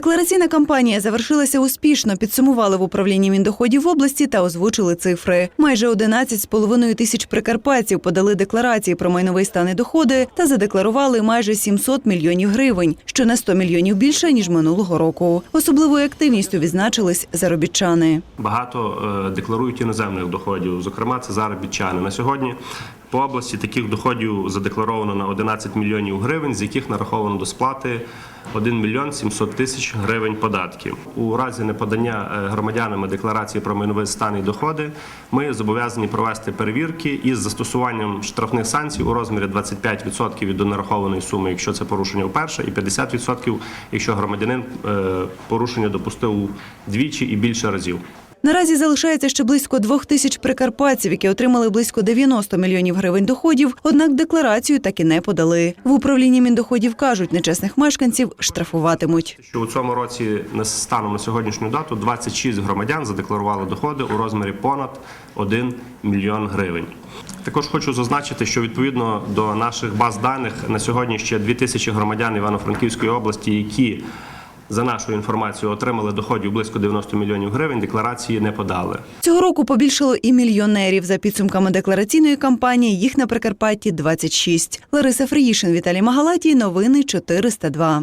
Деклараційна кампанія завершилася успішно. Підсумували в управлінні міндоходів області та озвучили цифри. Майже 11,5 тисяч прикарпатців подали декларації про майновий стан і доходи та задекларували майже 700 мільйонів гривень, що на 100 мільйонів більше ніж минулого року. Особливою активністю відзначились заробітчани. Багато е, декларують іноземних доходів, зокрема, це заробітчани. На сьогодні по області таких доходів задекларовано на 11 мільйонів гривень, з яких нараховано до сплати 1 мільйон 700 тисяч гривень податків. У разі неподання е, громадянами декларації про майновий стан і доходи ми зобов'язані провести перевірки із застосуванням штрафних санкцій у розмірі 25% від донарахованої суми, якщо це порушення вперше, і 50%, якщо громадянин е, порушення допустив двічі і більше разів. Наразі залишається ще близько двох тисяч прикарпатців, які отримали близько 90 мільйонів гривень доходів, однак декларацію так і не подали. В управлінні міндоходів кажуть, нечесних мешканців штрафуватимуть. що у цьому році на станом на сьогоднішню дату 26 громадян задекларували доходи у розмірі понад 1 мільйон гривень. Також хочу зазначити, що відповідно до наших баз даних на сьогодні ще 2 тисячі громадян Івано-Франківської області, які за нашою інформацією отримали доходів близько 90 мільйонів гривень, декларації не подали. Цього року побільшало і мільйонерів. За підсумками деклараційної кампанії їх на Прикарпатті 26. Лариса Фріїшин, Віталій Магалатій. Новини 402.